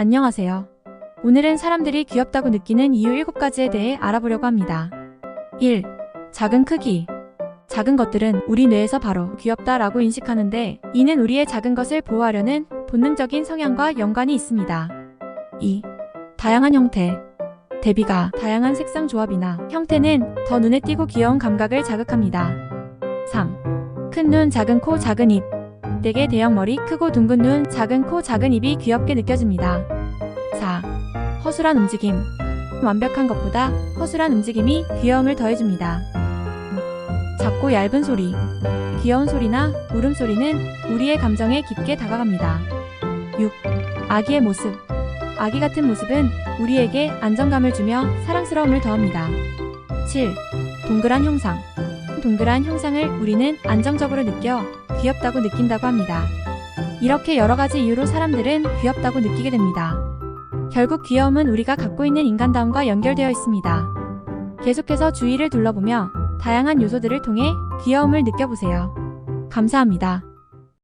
안녕하세요. 오늘은 사람들이 귀엽다고 느끼는 이유 7가지에 대해 알아보려고 합니다. 1. 작은 크기. 작은 것들은 우리 뇌에서 바로 귀엽다라고 인식하는데 이는 우리의 작은 것을 보호하려는 본능적인 성향과 연관이 있습니다. 2. 다양한 형태. 대비가 다양한 색상 조합이나 형태는 더 눈에 띄고 귀여운 감각을 자극합니다. 3. 큰 눈, 작은 코, 작은 입. 대개 대형 머리, 크고 둥근 눈, 작은 코, 작은 입이 귀엽게 느껴집니다. 4. 허술한 움직임. 완벽한 것보다 허술한 움직임이 귀여움을 더해줍니다. 작고 얇은 소리. 귀여운 소리나 울음소리는 우리의 감정에 깊게 다가갑니다. 6. 아기의 모습. 아기 같은 모습은 우리에게 안정감을 주며 사랑스러움을 더합니다. 7. 동그란 형상. 동그란 형상을 우리는 안정적으로 느껴 귀엽다고 느낀다고 합니다. 이렇게 여러 가지 이유로 사람들은 귀엽다고 느끼게 됩니다. 결국 귀여움은 우리가 갖고 있는 인간다움과 연결되어 있습니다. 계속해서 주위를 둘러보며 다양한 요소들을 통해 귀여움을 느껴보세요. 감사합니다.